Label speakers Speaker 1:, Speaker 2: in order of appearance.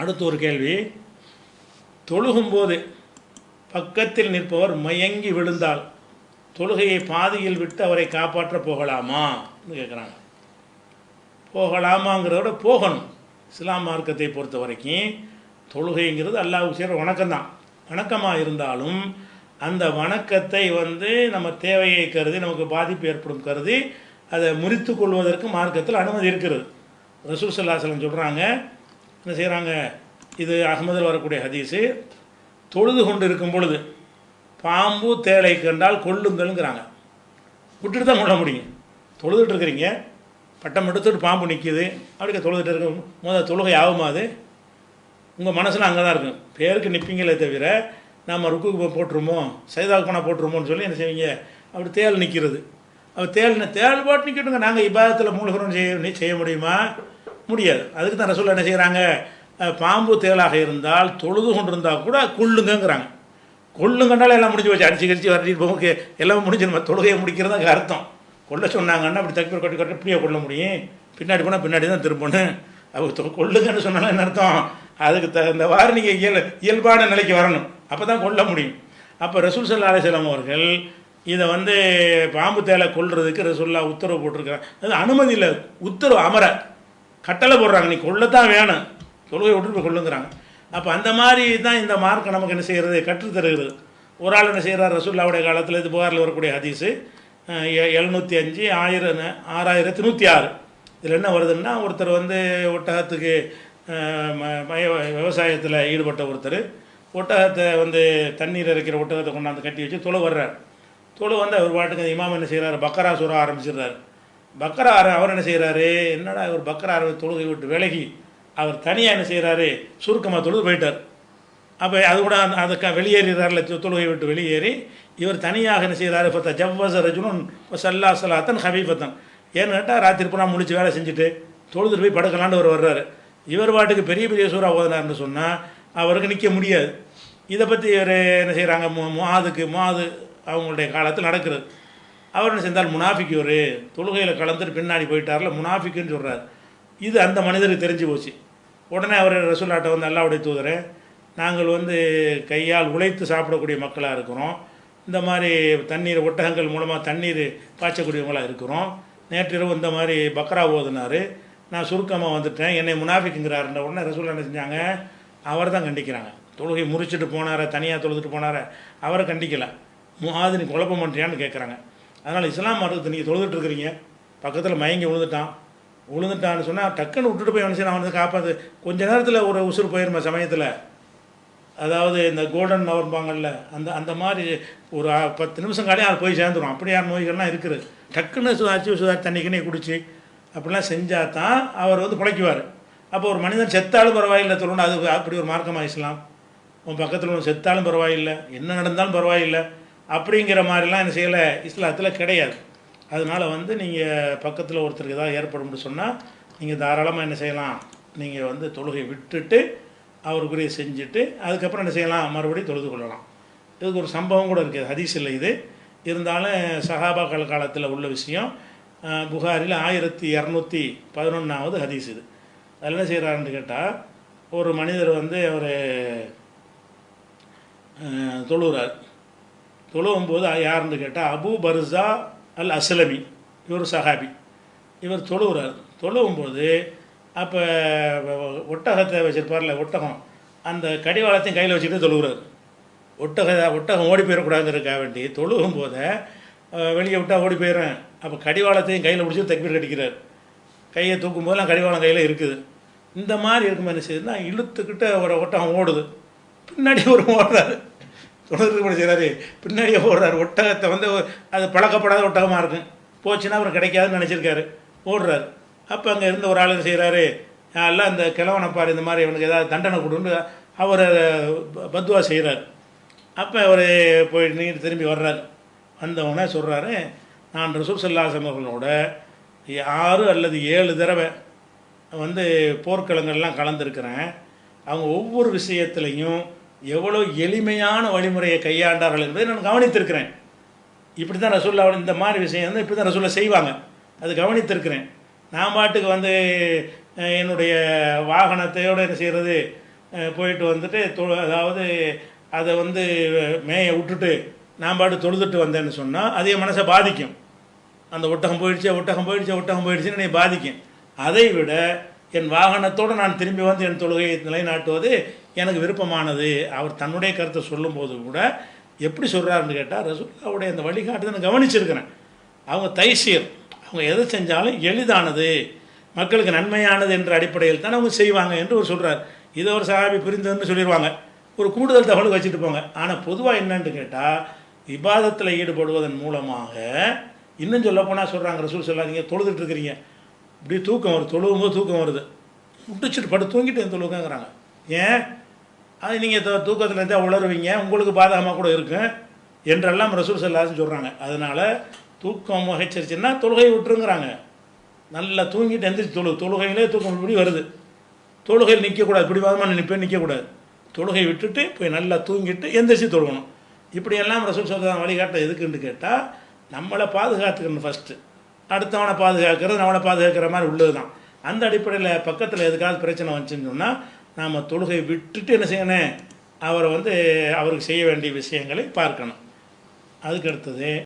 Speaker 1: அடுத்து ஒரு கேள்வி. தொழுகும்போது பக்கத்தில் நிற்பவர் மயங்கி விழுந்தால் தொழுகையை பாதியில் விட்டு அவரை காப்பாற்ற போகலாமா கேட்குறாங்க போகலாமாங்கிறத விட போகணும். இஸ்லாம் மார்க்கத்தை பொறுத்த வரைக்கும் தொழுகைங்கிறது அல்லாஹ் செய்கிற வணக்கம்தான். வணக்கமாக இருந்தாலும் அந்த வணக்கத்தை வந்து நம்ம தேவையை கருதி நமக்கு பாதிப்பு ஏற்படும் கருதி அதை முறித்து கொள்வதற்கு மார்க்கத்தில் அனுமதி இருக்கிறது. ரசூல் சல்லாஹலம் சொல்கிறாங்க என்ன செய்கிறாங்க இது அகமதில் வரக்கூடிய ஹதீஸு. தொழுது கொண்டு இருக்கும் பொழுது பாம்பு தேளை கண்டால் கொள்ளுங்கள்ங்கிறாங்க விட்டுட்டு தான் கொள்ள முடியும். தொழுதுட்டு இருக்கிறீங்க. பட்டம் எடுத்துட்டு பாம்பு நிற்கிது அப்படி தொழுதுட்டு இருக்க முதல் தொழுகை ஆகுமா அது? உங்கள் மனசில் அங்கே தான் இருக்கும். பேருக்கு நிற்பீங்களே தவிர நம்ம ருக்குக்கு போட்டுருமோ? சைதாவுக்கு போனால் போட்டுருமோன்னு சொல்லி என்ன செய்வீங்க? அப்படி தேல் நிற்கிறது அப்போ தேல் தேல் போட்டு நிற்கட்டுங்க நாங்கள் இபாதத்தில் மூலகரம் செய்ய செய்ய முடியுமா? முடியாது. அதுக்கு தான் ரசூல் என்ன செய்கிறாங்க பாம்பு தேலாக இருந்தால் தொழுது கொண்டிருந்தால் கூட கொள்ளுங்கங்கிறாங்க கொள்ளுங்கண்டாலும் எல்லாம் முடிஞ்சு வச்சு அடிச்சு கடிச்சு வரட்டி போகும் எல்லாம் முடிஞ்சு நம்ம தொழுகையை முடிக்கிறதுக்கு அர்த்தம். கொள்ள சொன்னாங்கன்னா அப்படி தக்கீர் கட்டி கட்டி இப்படியே கொள்ள முடியும். பின்னாடி போனால் பின்னாடி தான் திரும்பணும் அவங்க கொள்ளுங்கன்னு சொன்னாலும் என்ன அர்த்தம்? அதுக்கு தகுந்தவாறு நீங்கள் இயல் இயல்பான நிலைக்கு வரணும். அப்போ தான் கொல்ல முடியும். அப்போ ரசூல் சல்லா அலிஸ்லாம் அவர்கள் இதை வந்து பாம்பு தேலை கொல்றதுக்கு ரசூல்லா உத்தரவு போட்டிருக்கிறாங்க அது அனுமதி இல்லை. உத்தரவு அமர. கட்டளை போடுறாங்க. நீ கொள்ளத்தான் வேணும். தொழுகை விட்டுட்டு கொள்ளுங்கிறாங்க. அப்போ அந்த மாதிரி தான் இந்த மார்க் நமக்கு என்ன செய்கிறது கற்று தருகிறது. ஒரு ஆள் என்ன செய்கிறார் ரசூல்லாவுடைய காலத்தில் இது புகாரில் வரக்கூடிய ஹதீஸு எழுநூற்றி அஞ்சு ஆயிரம் ஆறாயிரத்தி நூற்றி ஆறு இதில் என்ன வருதுன்னா ஒருத்தர் வந்து ஒட்டகத்துக்கு ம- விவசாயத்தில் ஈடுபட்ட ஒருத்தர் ஒட்டகத்தை வந்து தண்ணீர் இறைக்கிற ஒட்டகத்தை கொண்டாந்து கட்டி வச்சு தொழு வர்றார். தொழு வந்து அவர் பாட்டுக்கு இமாம் என்ன செய்கிறாரு பக்கரா சுரா ஆரம்பிச்சிடுறாரு. பக்கராறு அவர் என்ன செய்கிறாரு என்னடா இவர் பக்கராறு தொழுகை விட்டு விலகி அவர் தனியாக என்ன செய்கிறாரு சுருக்கமாக தொழுது போயிட்டார். அப்போ அது கூட அந்த அதுக்கு வெளியேறார்ல தொழுகை விட்டு வெளியேறி இவர் தனியாக என்ன செய்கிறாரு இப்போ ஜவ்வச ரஜுனன் சல்லா சலாத்தன் ஹபீபத்தன் ஏன்னு கேட்டால் ராத்திரி பூரா முடிச்சு வேலை செஞ்சுட்டு தொழுதுட்டு போய் படுக்கலான்னு அவர் வர்றாரு. இவர் பாட்டுக்கு பெரிய பெரிய சூறா ஓதினார்னு சொன்னால் அவருக்கு நிற்க முடியாது. இதை பற்றி இவர் என்ன செய்கிறாங்க முவாதுக்கு மாது அவங்களுடைய காலத்தில் நடக்கிறது அவர் என்ன செஞ்சால் முனாஃபிக்கு ஒரு தொழுகையில் கலந்துட்டு பின்னாடி போயிட்டார்ல முனாஃபிக்குன்னு சொல்கிறார் இது அந்த மனிதருக்கு தெரிஞ்சு போச்சு. உடனே அவர் ரசூல்லாட்டை வந்து அல்லாவுடைய தூதரே நாங்கள் வந்து கையால் உழைத்து சாப்பிடக்கூடிய மக்களாக இருக்கிறோம். இந்த மாதிரி தண்ணீர் ஒட்டகங்கள் மூலமாக தண்ணீர் பாய்ச்சக்கூடியவங்களாக இருக்கிறோம். நேற்றிரவு இந்த மாதிரி பக்ரா ஓதுனார். நான் சுருக்கமாக வந்துட்டேன். என்னை முனாஃபிக்குங்கிறாருன்ற உடனே ரசூல் என்ன செஞ்சாங்க? அவர் தான் கண்டிக்கிறாங்க. தொழுகை முறிச்சிட்டு போனார? தனியாக தொழுதுட்டு போனார? அவரை கண்டிக்கலை. மு நீ குழப்பம் பண்ணுறியான்னு கேட்குறாங்க அதனால் இஸ்லாம் மதத்தை நீங்கள் தொழுதுட்டு இருக்கிறீங்க பக்கத்தில் மயங்கி விழுந்துட்டான் விழுந்துட்டான்னு சொன்னால் டக்குன்னு விட்டுட்டு போய் அவனை அவனை காப்பாற்று கொஞ்ச நேரத்தில் ஒரு உசுறு போயிருமா சமயத்தில். அதாவது இந்த கோல்டன் நவர்பாங்கல்ல அந்த அந்த மாதிரி ஒரு பத்து நிமிஷம் காலையும் அது போய் சேர்ந்துடும் அப்படியான நோய்கள்லாம் இருக்குது. டக்குன்னு சுதாச்சு சுதா தண்ணி குடிச்சு அப்படிலாம் செஞ்சால் தான் அவர் வந்து பிழைக்குவார். அப்போ ஒரு மனிதன் செத்தாலும் பரவாயில்லை சொல்லணும் அது அப்படி ஒரு மார்க்கமாக இஸ்லாம். உன் பக்கத்தில் ஒன்று செத்தாலும் பரவாயில்லை. என்ன நடந்தாலும் பரவாயில்லை. அப்படிங்கிற மாதிரிலாம் என்ன செய்யலை? இஸ்லாத்தில் கிடையாது. அதனால் வந்து நீங்கள் பக்கத்தில் ஒருத்தருக்கு ஏதாவது ஏற்படும்னு சொன்னால் நீங்கள் தாராளமாக என்ன செய்யலாம்? நீங்கள் வந்து தொழுகை விட்டுட்டு அவருக்குரிய செஞ்சுட்டு அதுக்கப்புறம் என்ன செய்யலாம்? மறுபடியும் தொழுது கொள்ளலாம். இதுக்கு ஒரு சம்பவம் கூட இருக்குது. ஹதீஸ் இல்லை இது. இருந்தாலும் சஹாபாக்கள் காலத்தில் உள்ள விஷயம் புகாரில் ஆயிரத்தி இரநூத்தி பதினொன்றாவது ஹதீஸ் இது. அதில் என்ன செய்கிறாருன்னு கேட்டால் ஒரு மனிதர் வந்து அவர் தொழுகிறார் தொழுவும் போது யாருன்னு கேட்டால் அபு பர்சா அல் அஸ்லமி இவர் சஹாபி. இவர் தொழுகிறார் தொழுவும் போது அப்போ ஒட்டகத்தை வச்சிருப்பார்ல ஒட்டகம் அந்த கடிவாளத்தையும் கையில் வச்சுக்கிட்டு தொழுகிறார் ஒட்டக ஒட்டகம் ஓடி போயிடக்கூடாதுங்கிறக்கா வேண்டி தொழுகும் போதே வெளியே விட்டால் ஓடி போயிடுறேன். அப்போ கடிவாளத்தையும் கையில் பிடிச்சி தக்பீர் கடிக்கிறார் கையை தூக்கும் போதெல்லாம் கடிவாளம் கையில் இருக்குது. இந்த மாதிரி இருக்கும் என்ன செய்யுதுன்னா இழுத்துக்கிட்டு ஒரு ஒட்டகம் ஓடுது. பின்னாடி ஒரு ஓடுறாரு. தொடர்ந்து கூட செய்கிறாரு பின்னாடியே ஓடுறாரு. ஒட்டகத்தை வந்து ஒரு- அது பழக்கப்படாத ஒட்டகமாக இருக்கும் போச்சுன்னா அவர் கிடைக்காதுன்னு நினச்சிருக்காரு. ஓடுறாரு. அப்போ அங்கே இருந்த ஒரு ஆள் செய்கிறாரு எல்லாம் அந்த கிழவனை பாரு இந்த மாதிரி இவனுக்கு ஏதாவது தண்டனை கொடுன்னு அவர் ப- பத்வா செய்கிறார் அப்போ அவர் போய் நீர் திரும்பி வர்றார். வந்தவுடனே சொல்கிறாரு நான் ரசூல் சல்லாசம் அவர்களோட ஆறு அல்லது ஏழு தடவை வந்து போர்க்களங்கள்லாம் கலந்துருக்கிறேன். அவங்க ஒவ்வொரு விஷயத்துலையும் எவ்வளோ எளிமையான வழிமுறையை கையாண்டார்கள் என்பதை நான் கவனித்திருக்கிறேன். இப்படி தான் ரசூல்லா இந்த மாதிரி விஷயம் வந்து இப்படி தான் ரசூல்லா செய்வாங்க. அது கவனித்திருக்கிறேன். நான் பாட்டுக்கு வந்து என்னுடைய வாகனத்தையோடு என்ன செய்கிறது போயிட்டு வந்துட்டு தொ அதாவது அதை வந்து மேய விட்டுட்டு நான் பாட்டு தொழுதுட்டு வந்தேன்னு சொன்னால் அது என் மனசை பாதிக்கும். அந்த ஒட்டகம் போயிடுச்சு ஒட்டகம் போயிடுச்சு ஒட்டகம் போயிடுச்சுன்னு என்னை பாதிக்கும். அதை விட என் வாகனத்தோடு நான் திரும்பி வந்து என் தொழுகையை நிலைநாட்டுவது எனக்கு விருப்பமானது. அவர் தன்னுடைய கருத்தை சொல்லும்போது கூட எப்படி சொல்கிறாருன்னு கேட்டால் ரசூல்லாவுடைய அந்த வழிகாட்டுதை நான் கவனிச்சிருக்கிறேன். அவங்க தைசீர் அவங்க எதை செஞ்சாலும் எளிதானது. மக்களுக்கு நன்மையானது என்ற அடிப்படையில் தான் அவங்க செய்வாங்க என்று ஒரு சொல்கிறார் இதை ஒரு சகாபி புரிந்ததுன்னு சொல்லிடுவாங்க ஒரு கூடுதல் தகவல் வச்சுட்டு போங்க. ஆனால் பொதுவாக என்னன்னு கேட்டால் விவாதத்தில் ஈடுபடுவதன் மூலமாக இன்னும் சொல்லப்போனால் சொல்கிறாங்க ரசூல் சொல்லாதீங்க தொழுதுட்டு இருக்கிறீங்க. இப்படி தூக்கம் வருது. தொழுவும் போது தூக்கம் வருது. முடிச்சுட்டு படு தூங்கிட்டு என் தொழுவுங்கிறாங்க. ஏன்? அது நீங்கள் தூக்கத்தில் இருந்தால் உளருவீங்க உங்களுக்கு பாதகமாக கூட இருக்கும் என்றெல்லாம் ரசூல் சொல்லாதுன்னு சொல்கிறாங்க அதனால் தூக்கம் வகைச்சிருச்சுன்னா தொழுகை விட்டுருங்கிறாங்க. நல்லா தூங்கிட்டு எந்திரிச்சு தொழு. தொழுகையிலே தூக்கம் இப்படி வருது. தொழுகையில் நிற்கக்கூடாது இப்படி வாதமாக நிற்பேன் நிற்கக்கூடாது தொழுகை விட்டுட்டு போய் நல்லா தூங்கிட்டு எந்திரிச்சு தொழுகணும். இப்படியெல்லாம் ரசூல் சொல்கிறதா வழிகாட்ட எதுக்குன்னு கேட்டால் நம்மளை பாதுகாத்துக்கணும் ஃபஸ்ட்டு அடுத்தவனை பாதுகாக்கிறது நம்மளை பாதுகாக்கிற மாதிரி உள்ளது தான் அந்த அடிப்படையில் பக்கத்தில் எதுக்காவது பிரச்சனை வந்துச்சுன்னு சொன்னால் நாம் தொழுகை விட்டுட்டு என்ன செய்யணும்? அவரை வந்து அவருக்கு செய்ய வேண்டிய விஷயங்களை பார்க்கணும். அதுக்கு அடுத்தது